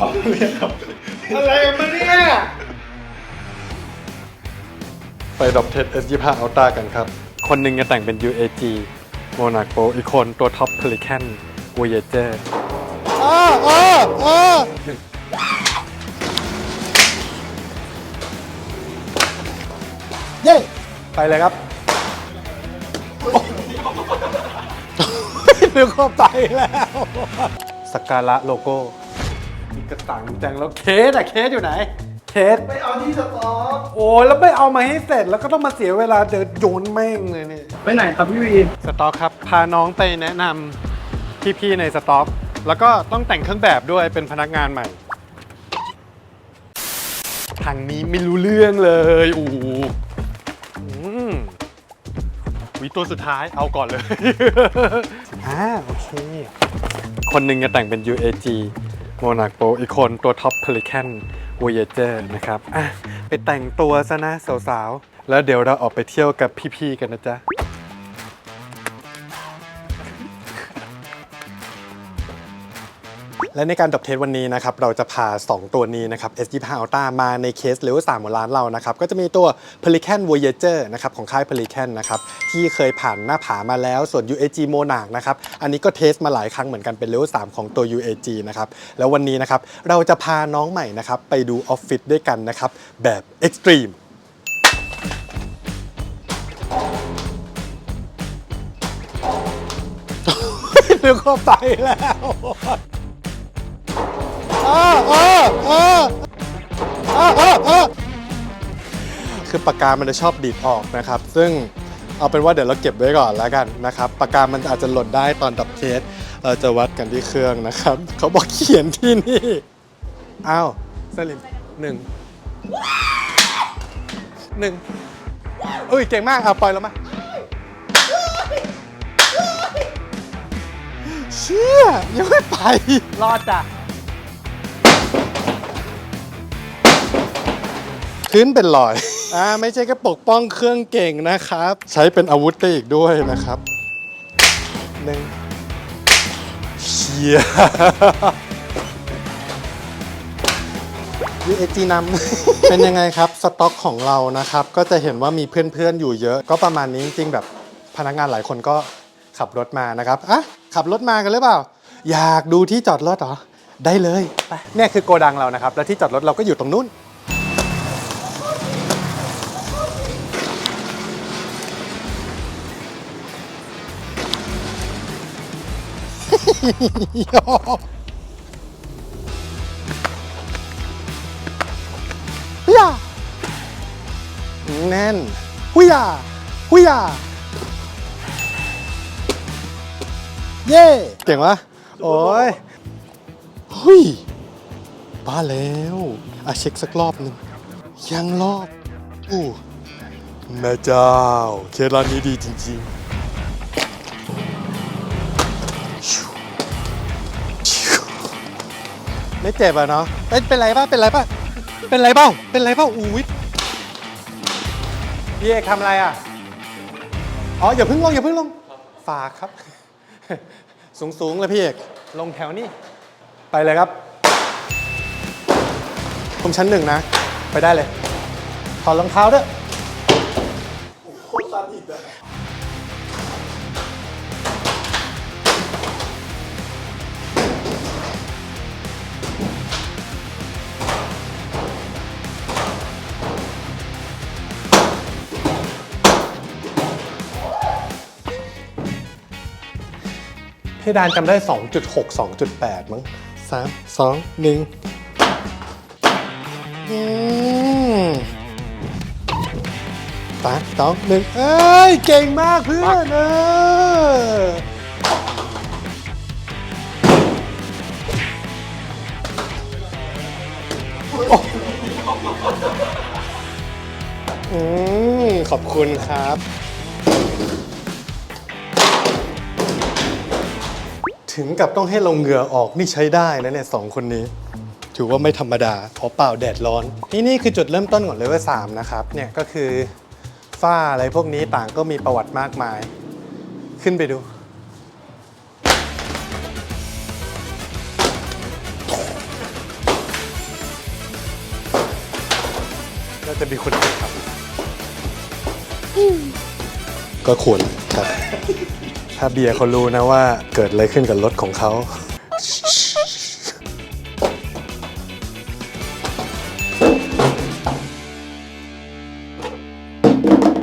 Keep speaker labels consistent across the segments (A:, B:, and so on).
A: อะไรมาเนี่ย
B: ไปดอบเทส S25 Ultra กันครับ คนหนึ่งจะแต่งเป็น UAG Monaco อีกคนตัวท็อป Pelican Voyager อ้าอ้าอ้าเย้ ไปเลยครับนึกว่าไปแล้วสกการะโลโก้ มีกระตังจังแล้วเคสอะเคสอยู่ไหน เคส
A: ไปเอาที่สต็อก
B: โอ้ยแล้วไม่เอามาให้เสร็จแล้วก็ต้องมาเสียเวลาเดินโยนแม่งเลยเนี่ย
A: ไปไหนครับพี่วี
B: สต็อกครับ พาน้องไปแนะนำพี่ๆในสต็อกแล้วก็ต้องแต่งเครื่องแบบด้วยเป็นพนักงานใหม่ ทางนี้ไม่รู้เรื่องเลยอู้หูอืมวิตัวสุดท้ายเอาก่อนเลย อ่าโอเค คนหนึ่งจะแต่งเป็น UAG โมนาโกอีกคนตัวท็อป Pelican Voyager นะครับ อะ ไปแต่งตัวซะนะสาวๆ แล้วเดี๋ยวเราออกไปเที่ยวกับพี่ๆ กันนะจ๊ะ และในการดับเทสวันนี้นะครับเราจะพา 2 ตัวนี้นะครับ S25 Ultra มาในเคสเลเวล3ของร้านเรานะครับก็จะมีตัว Pelican Voyager นะครับของค่าย Pelican นะครับที่เคยผ่านหน้าผามาแล้วส่วน UAG Monarch นะครับอันนี้ก็เทสมาหลายครั้งเหมือนกันเป็นเลเวล3ของตัว UAG นะครับแล้ววันนี้นะครับเราจะพาน้องใหม่นะครับไปดูออฟฟิศด้วยกันนะครับแบบ Extreme นึกว่าไปแล้ว คือปากกามันจะชอบดีดออกนะครับ ซึ่งเอาเป็นว่าเดี๋ยวเราเก็บไว้ก่อนแล้วกันนะครับปากกามันอาจจะหล่นได้ตอนดับเทสเราจะวัดกันที่เครื่องนะครับ เขาบอกเขียนที่นี่อ้าวสลิมหนึ่งหนึ่งเอ้ยเก่งมากเอาปล่อยแล้วมาเชี่ยยังไม่ไป รอดจ้ะ พื้นเป็นรอยอ่าไม่ใช่แค่ปกป้องเครื่องเก่งนะครับ ใช้เป็นอาวุธได้อีกด้วยนะครับหนึ่งเชี่ย UAG นำเป็นยังไงครับ สต็อกของเรานะครับ ก็จะเห็นว่ามีเพื่อนๆอยู่เยอะ ก็ประมาณนี้จริงๆแบบพนักงานหลายคนก็ขับรถมานะครับอะขับรถมากันหรือเปล่า อยากดูที่จอดรถเหรอ ได้เลยไปเนี่ยคือโกดังเรานะครับ แล้วที่จอดรถเราก็อยู่ตรงนู้น ฮุยาแน่นฮุยาฮุยาเย่เก่งวะโอ้ยหุยบ้าแล้วอะเช็คสักรอบหนึ่งยังรอบอู้แม่เจ้าเคสร้านนี้ดีจริง ๆ ไม่เจ็บอะเนาะเป็นเป็นไรป่ะเป็นไรป่ะเป็นไรเปล่าเป็นไรเปล่าอุ้ยพี่เอกทำอะไรอะอ๋ออย่าเพิ่งลงอย่าเพิ่งลงฝากครับ สูงสูงๆเลยพี่เอกลงแถวนี้ไปเลยครับ ผมชั้นหนึ่งนะ ไปได้เลยถอดรองเท้าด้วย
A: โคตรตันอีกอะ
B: ดานจำได้ 2.6 2.8 มั้ง3 2 1อืมสามสองหนึ่งเอ้ย เก่งมากเพื่อนเอออืมขอบคุณครับ ถึงกับต้องให้เราเหงื่อออกนี่ใช้ได้นะเนี่ยสองคนนี้ ถือว่าไม่ธรรมดาเพราะเปล่าแดดร้อน นี่นี่คือจุดเริ่มต้นของเลเวลสามนะครับเนี่ยก็คือฝ้าอะไรพวกนี้ต่างก็มีประวัติมากมาย ขึ้นไปดูน่าจะมีคนครับก็ควรครับ ถ้าเบียร์เขารู้นะว่าเกิดอะไรขึ้นกับรถของเขา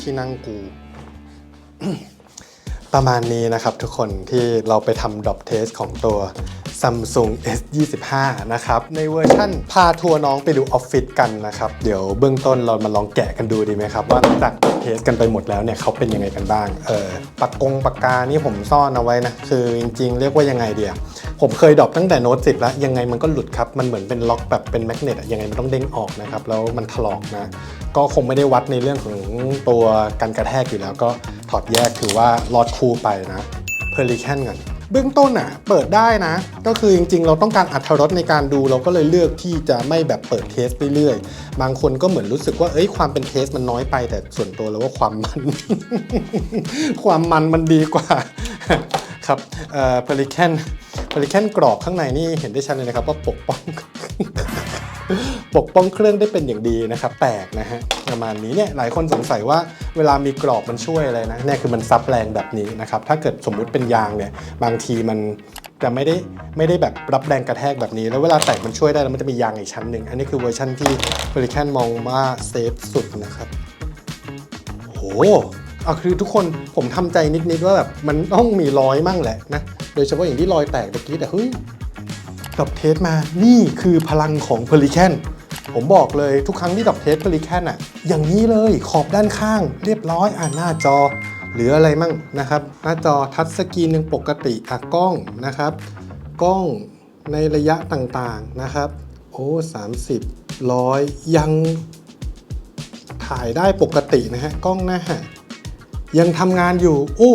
B: ที่นั่งกู ประมาณนี้นะครับทุกคนที่เราไปทำดรอปเทสของตัว Samsung S25 นะครับ ในเวอร์ชั่นพาทัวร์น้องไปดูออฟฟิศกันนะครับ เดี๋ยวเบื้องต้นเรามาลองแกะกันดูดีไหมครับ ว่าหลังจากเทสกันไปหมดแล้วเนี่ยเขาเป็นยังไงกันบ้าง เออปากกงปากกานี่ผมซ่อนเอาไว้นะ คือจริงๆ เรียกว่ายังไงเดียผมเคยดรอปตั้งแต่โน้ต10แล้ว ยังไงมันก็หลุดครับ มันเหมือนเป็นล็อกแบบเป็นแมกเนตอะยังไงมันต้องเด้งออกนะครับ แล้วมันถลอกนะ ก็คงไม่ได้วัดในเรื่องของตัวการกระแทกอยู่แล้ว ก็ถอดแยกถือว่ารอดคู่ไปนะเพอริแคนก่อน เบื้องต้นอะเปิดได้นะ ก็คือจริงๆ เราต้องการอัธรสในการดูเราก็เลยเลือกที่จะไม่แบบเปิดเทสเรื่อยๆ บางคนก็เหมือนรู้สึกว่าเอ้ยความเป็นเทสมันน้อยไป แต่ส่วนตัวเราว่าความมัน ความมันมันดีกว่าครับเอ่อพลิแคนพลิแคนกรอบข้างในนี่เห็นได้ชัดเลยนะครับว่าปกป้อง ปกป้องเครื่องได้เป็นอย่างดีนะครับ แตกนะฮะประมาณนี้เนี่ยหลายคนสงสัยว่าเวลามีกรอบมันช่วยอะไรนะเนี่ยคือมันซับแรงแบบนี้นะครับ ถ้าเกิดสมมุติเป็นยางเนี่ยบางทีมันจะไม่ได้ไม่ได้แบบรับแรงกระแทกแบบนี้ แล้วเวลาแตกมันช่วยได้แล้วมันจะมียางอีกชั้นหนึ่งอันนี้คือเวอร์ชันที่ p e l i c a n มองว่าเซฟสุดนะครับโหเอาคือทุกคนผมทำใจนิดๆว่าแบบมันต้องมีรอยมั่งแหละนะโดยเฉพาะอย่างที่รอยแตกตะกี้แต่เฮ้ย ดรอปเทสมานี่คือพลังของเพลิแคนผมบอกเลยทุกครั้งที่ดรอปเทสเพลิแคนอะอย่างนี้เลยขอบด้านข้าง เรียบร้อยอ่านหน้าจอ หรืออะไรมั่งนะครับ หน้าจอทัชสกรีนยังปกติอะกล้องนะครับ กล้องในระยะต่างๆนะครับ โอ้30ร้อยยังถ่ายได้ปกตินะฮะกล้องหน้ายังทำงานอยู่ โอ้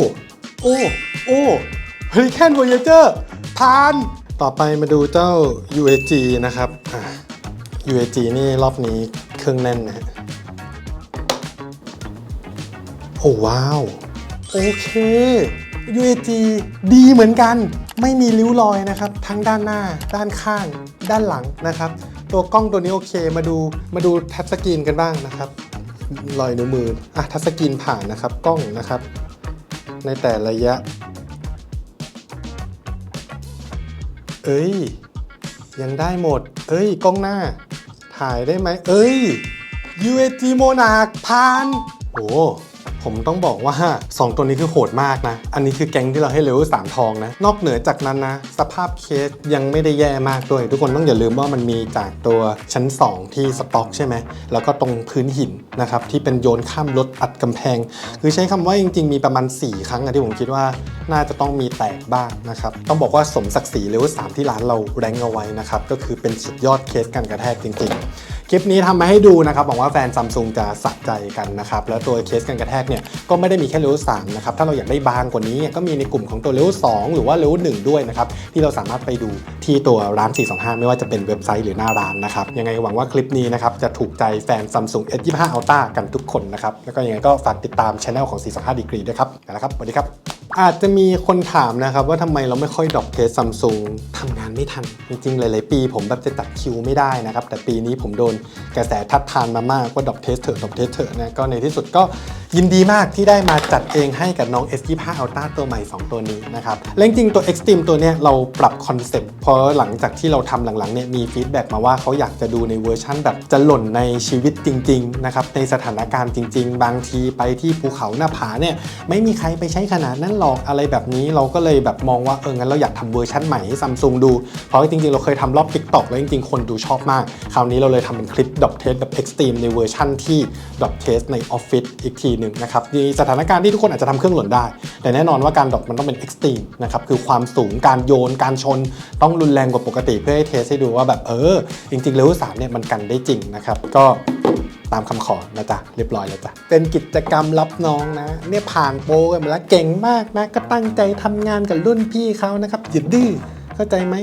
B: โอ้ โอ้เฮ้ยแค่น Voyager ผ่าน ต่อไปมาดูเจ้า UAG นะครับ UAG นี่รอบนี้เครื่องแน่นนะฮะโอ้ว้าว โอเค UAG ดีเหมือนกัน ไม่มีริ้วรอยนะครับ ทั้งด้านหน้า ด้านข้าง ด้านหลังนะครับ ตัวกล้องตัวนี้โอเค มาดู มาดูทัชสกรีนกันบ้างนะครับ รอยนิ้วมือ อะทัชสกรีนผ่านนะครับ กล้องนะครับ ในแต่ระยะ เอ้ย ยังได้หมด เอ้ย กล้องหน้า ถ่ายได้ไหม เอ้ย UAG Monarch ผ่าน โอ้ ผมต้องบอกว่า 2 ตัวนี้คือโหดมากนะ อันนี้คือแก๊งที่เราให้เลเวล3ทองนะ นอกเหนือจากนั้นนะ สภาพเคสยังไม่ได้แย่มากด้วย ทุกคนต้องอย่าลืมว่ามันมีจากตัวชั้น 2 ที่สต็อกใช่ไหม แล้วก็ตรงพื้นหินนะครับ ที่เป็นโยนข้ามรถอัดกำแพง คือใช้คำว่าจริง ๆ มีประมาณ 4 ครั้งอะที่ผมคิดว่าน่าจะต้องมีแตกบ้างนะครับ ต้องบอกว่าสมศักดิ์ศรีเลเวล3ที่ร้านเราแรงเอาไว้นะครับก็คือเป็นสุดยอดเคสการกระแทกจริง ๆ คลิปนี้ทำมาให้ดูนะครับหวังว่าแฟนซัมซุงจะสะใจกันนะครับ แล้วตัวเคสการกระแทกเนี่ยก็ไม่ได้มีแค่เลเวล3นะครับ ถ้าเราอยากได้บางกว่านี้ก็มีในกลุ่มของตัวเลเวล2หรือว่าเลเวล1ด้วยนะครับ ที่เราสามารถไปดูที่ตัวร้าน 425 ไม่ว่าจะเป็นเว็บไซต์หรือหน้าร้านนะครับ ยังไงหวังว่าคลิปนี้นะครับจะถูกใจแฟน Samsung S25 Ultra กันทุกคนนะครับ แล้วก็ยังไงก็ฝากติดตามช anel ของ 425 Degree ด้วยครับนะครับสวัสดีครับ อาจจะมีคนถามนะครับว่าทำไมเราไม่ค่อยดรอปเทสซัมซุงทำงานไม่ทัน จริงๆ หลาย ๆ ปี ผมแบบจะจัดคิวไม่ได้นะครับแต่ปีนี้ผมโดนกระแสทัดทานมามากว่าดอกเทสเถอะดอกเทสเถอะนะก็ในที่สุดก็ ยินดีมากที่ได้มาจัดเองให้กับน้อง S25 Ultra ตัวใหม่ 2 ตัวนี้นะครับและจริงตัว Extreme ตัวเนี้ยเราปรับคอนเซ็ปต์เพราะหลังจากที่เราทำหลังๆเนี่ยมีฟีดแบ็กมาว่าเขาอยากจะดูในเวอร์ชั่นแบบจะหล่นในชีวิตจริงๆนะครับในสถานการณ์จริง ๆ บางทีไปที่ภูเขาหน้าผาเนี่ยไม่มีใครไปใช้ขนาดนั้นหรอกอะไรแบบนี้เราก็เลยแบบมองว่าเอองั้นเราอยากทำเวอร์ชันใหม่ให้ซัมซุงดูเพราะจริงๆ เราเคยทำรอบ TikTok แล้วจริงๆ คนดูชอบมาก คราวนี้เราเลยทำเป็นคลิปดอ t เทสแบบ Extreme ในเวอร์ชันที่ดอ t เทสในออฟฟิศอีกทีหนึ่งนะครับในสถานการณ์ที่ทุกคนอาจจะทำเครื่องหล่นได้ แต่แน่นอนว่าการดรอปมันต้องเป็น Extreme นะครับคือความสูงการโยนการชนต้องรุนแรงกว่าปกติ เพื่อให้เทสให้ดูว่าแบบเออ จริงๆเลเวลสามเนี่ยมันกันได้จริงนะครับก็ตามคำขอนะจ๊ะเรียบร้อยแล้วจ้ะเป็นกิจกรรมรับน้องนะ เนี่ยผ่านโปรกันมาแล้วเก่งมากนะ ก็ตั้งใจทำงานกับรุ่นพี่เขานะครับอย่าดื้อเข้าใจไหม